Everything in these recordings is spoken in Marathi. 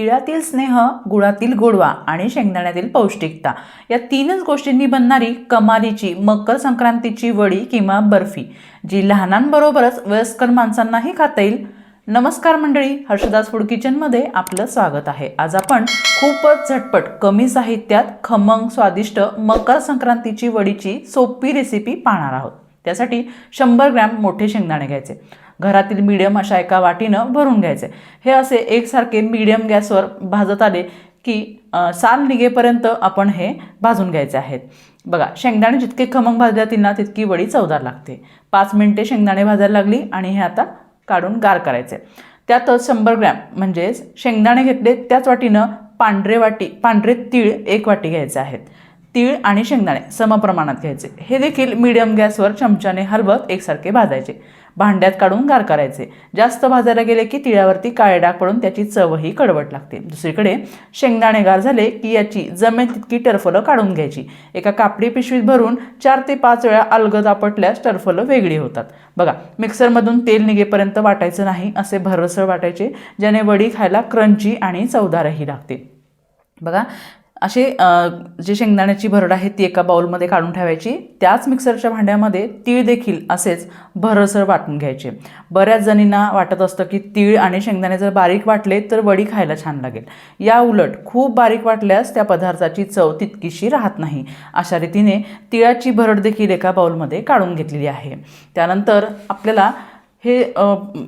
तिळातील स्नेह गुळातील गोडवा आणि शेंगदाण्यातील पौष्टिकता. या तीनच गोष्टींनी बनणारी कमालीची मकर संक्रांतीची वडी किंवा बर्फी जी लहानांबरोबरच वयस्कर माणसांनाही खाता येईल. नमस्कार मंडळी हर्षदास फूड किचनमध्ये आपलं स्वागत आहे. आज आपण खूपच झटपट कमी साहित्यात खमंग स्वादिष्ट मकर संक्रांतीची वडीची सोपी रेसिपी पाहणार आहोत. त्यासाठी शंभर ग्रॅम मोठे शेंगदाणे घ्यायचे. घरातील मीडियम अशा एका वाटीनं भरून घ्यायचे. हे असे एकसारखे मीडियम गॅसवर भाजत आले की साल निघेपर्यंत आपण हे भाजून घ्यायचे आहेत. बघा शेंगदाणे जितके खमंग भाजल्या जातील ना तितकी वडी चवदार लागते. पाच मिनटे शेंगदाणे भाजायला लागली आणि हे आता काढून गार करायचे. त्यातच शंभर ग्रॅम म्हणजेच शेंगदाणे घेतले त्याच वाटीनं पांढरे वाटी पांढरे तीळ एक वाटी घ्यायचे आहेत. तीळ आणि शेंगदाणे समप्रमाणात घ्यायचे. हे देखील मीडियम गॅसवर चमच्याने हलवत एकसारखे भाजायचे. भांड्यात काढून गार करायचे. जास्त भाजायला गेले की तिळावरती काळे डाग पडून त्याची चवही कडवट लागते. दुसरीकडे शेंगदाणे गार झाले की याची जमेल तितकी टरफलं काढून घ्यायची. एका कापडी पिशवीत भरून चार ते पाच वेळा अलगद आपटल्यास टरफलं वेगळी होतात. बघा मिक्सरमधून तेल निघेपर्यंत वाटायचं नाही असे भरसळ वाटायचे ज्याने वडी खायला क्रंची आणि चवदारही लागते. बघा असे जे शेंगदाण्याची भरड आहे ती एका बाउलमध्ये काढून ठेवायची. त्याच मिक्सरच्या भांड्यामध्ये तीळ देखील असेच भरसर वाटून घ्यायचे. बऱ्याच जणींना वाटत असतं की तीळ आणि शेंगदाणे जर बारीक वाटले तर वडी खायला छान लागेल. या उलट खूप बारीक वाटल्यास त्या पदार्थाची चव तितकीशी राहत नाही. अशा रीतीने तिळाची भरड देखील एका बाउलमध्ये काढून घेतलेली आहे. त्यानंतर आपल्याला हे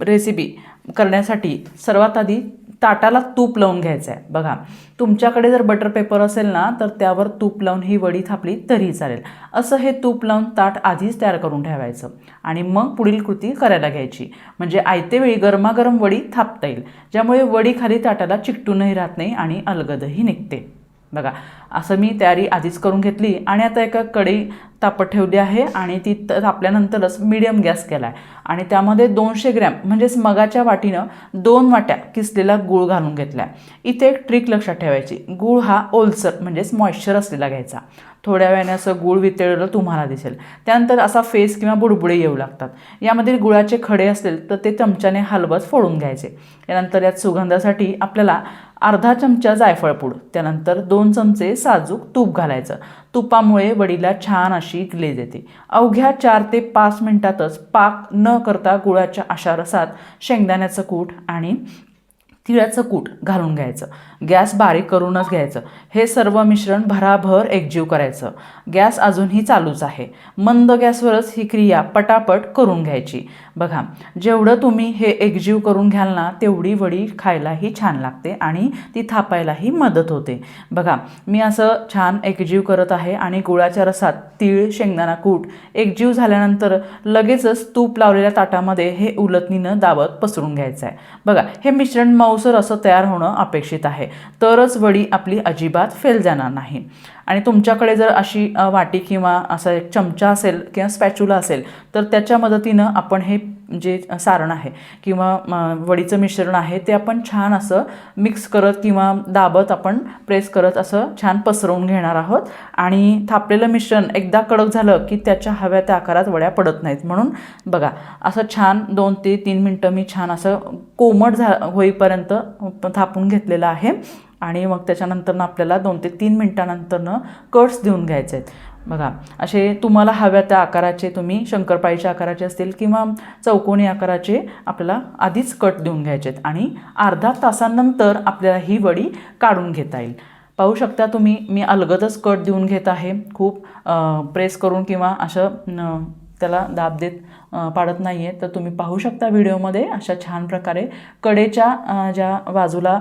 रेसिपी करण्यासाठी सर्वात आधी ताटाला तूप लावून घ्यायचं आहे बघा तुमच्याकडे जर बटर पेपर असेल ना तर त्यावर तूप लावून ही वडी थापली तरी चालेल. असं हे तूप लावून ताट आधीच तयार करून ठेवायचं आणि मग पुढील कृती करायला घ्यायची. म्हणजे आयतेवेळी गरमागरम वडी थापता येईल ज्यामुळे वडी खाली ताटाला चिकटूनही राहत नाही आणि अलगदही निघते. बघा असं मी तयारी आधीच करून घेतली आणि आता एका कढई तापत ठेवली आहे आणि ती तापल्यानंतरच मीडियम गॅस केला आहे आणि त्यामध्ये दोनशे ग्रॅम म्हणजेच मगाच्या वाटीनं दोन वाट्या किसलेला गूळ घालून घेतला आहे इथे एक ट्रिक लक्षात ठेवायची. गूळ हा ओलसर म्हणजेच मॉइश्चर असलेला घ्यायचा. थोड्या वेळाने असं गूळ वितळलेलं तुम्हाला दिसेल. त्यानंतर असा फेस किंवा बुडबुडे येऊ लागतात. यामधील गुळाचे खडे असतील तर ते चमच्याने हलवत फोडून घ्यायचे. यानंतर यात सुगंधासाठी आपल्याला अर्धा चमचा जायफळ पूड त्यानंतर दोन चमचे साजूक तूप घालायचं. तुपामुळे वडीला छान अशी ग्लेज येते. अवघ्या चार ते पाच मिनिटातच पाक न करता गुळाच्या अशा रसात शेंगदाण्याचं कूट आणि तिळाचं कूट घालून घ्यायचं. गॅस बारीक करूनच घ्यायचं. हे सर्व मिश्रण भराभर एकजीव करायचं. गॅस अजूनही चालूच आहे. मंद गॅसवरच ही क्रिया पटापट करून घ्यायची. बघा जेवढं तुम्ही हे एकजीव करून घ्याल ना तेवढी वडी खायलाही छान लागते आणि ती थापायलाही मदत होते. बघा मी असं छान एकजीव करत आहे आणि गुळाच्या रसात तीळ शेंगदाणा कूट एकजीव झाल्यानंतर लगेचच तूप लावलेल्या ताटामध्ये हे उलटणीनं दाबत पसरून घ्यायचं आहे बघा हे मिश्रण मऊसर असं तयार होणं अपेक्षित आहे. तरच वडी आपली अजिबात फेल जाणार नाही. आणि तुमच्याकडे जर अशी वाटी किंवा असा एक चमचा असेल किंवा स्पॅच्युला असेल तर त्याच्या मदतीनं आपण हे जे सारण आहे किंवा वडीचं मिश्रण आहे ते आपण छान असं मिक्स करत किंवा दाबत आपण प्रेस करत असं छान पसरवून घेणार आहोत. आणि थापलेलं मिश्रण एकदा कडक झालं की त्याच्या हव्या त्या आकारात वड्या पडत नाहीत. म्हणून बघा असं छान दोन ते तीन मिनटं मी छान असं कोमट झा होईपर्यंत थापून घेतलेलं आहे. आणि मग त्याच्यानंतरनं आपल्याला दोन ते तीन मिनटानंतरनं कट्स देऊन घ्यायचे आहेत. बघा असे तुम्हाला हव्या त्या आकाराचे तुम्ही शंकरपाळीच्या आकाराचे असतील किंवा चौकोनी आकाराचे आपल्याला आधीच कट देऊन घ्यायचे आहेत आणि अर्धा तासानंतर आपल्याला ही वडी काढून घेता येईल. पाहू शकता तुम्ही मी अलगदच कट देऊन घेत आहे. खूप प्रेस करून किंवा असं त्याला दाब देत पाडत नाही आहे तर तुम्ही पाहू शकता व्हिडिओमध्ये अशा छान प्रकारे कडेच्या ज्या बाजूला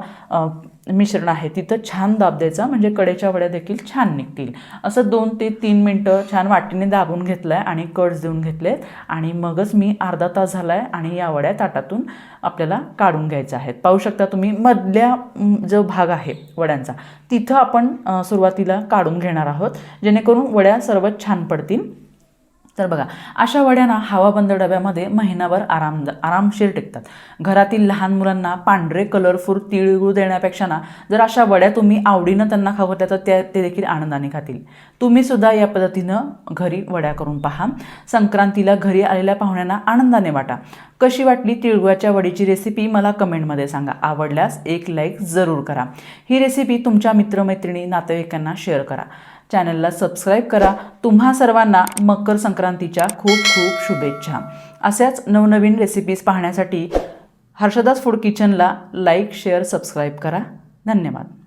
मिश्रण आहे तिथं छान दाब द्यायचा. म्हणजे कडेच्या वड्या देखील छान निघतील. असं दोन ते तीन मिनटं छान वाटीने दाबून घेतलं आहे आणि कट्स देऊन घेतलेत. आणि मगच मी अर्धा तास झाला आहे आणि या वड्या ताटातून आपल्याला काढून घ्यायच्या आहेत. पाहू शकता तुम्ही मधल्या जो भाग आहे वड्यांचा तिथं आपण सुरुवातीला काढून घेणार आहोत. जेणेकरून वड्या सर्व छान पडतील. तर बघा अशा वड्यांना हवाबंद डब्यामध्ये महिनाभर आराम आरामशीर टिकतात. घरातील लहान मुलांना पांढरे कलरफुल तिळगुळ देण्यापेक्षा ना जर अशा वड्या तुम्ही आवडीनं त्यांना खाऊ घातल्या तर त्या ते देखील आनंदाने खातील. तुम्ही सुद्धा या पद्धतीनं घरी वड्या करून पहा. संक्रांतीला घरी आलेल्या पाहुण्यांना आनंदाने वाटा. कशी वाटली तिळगुळाच्या वडीची रेसिपी मला कमेंटमध्ये सांगा. आवडल्यास एक लाईक जरूर करा. ही रेसिपी तुमच्या मित्रमैत्रिणी नातेवाईकांना शेअर करा. चॅनलला सबस्क्राईब करा. तुम्हा सर्वांना मकर संक्रांतीच्या खूप खूप शुभेच्छा. अशाच नवनवीन रेसिपीज पाहण्यासाठी हर्षदास फूड किचनला लाईक शेअर सबस्क्राईब करा. धन्यवाद.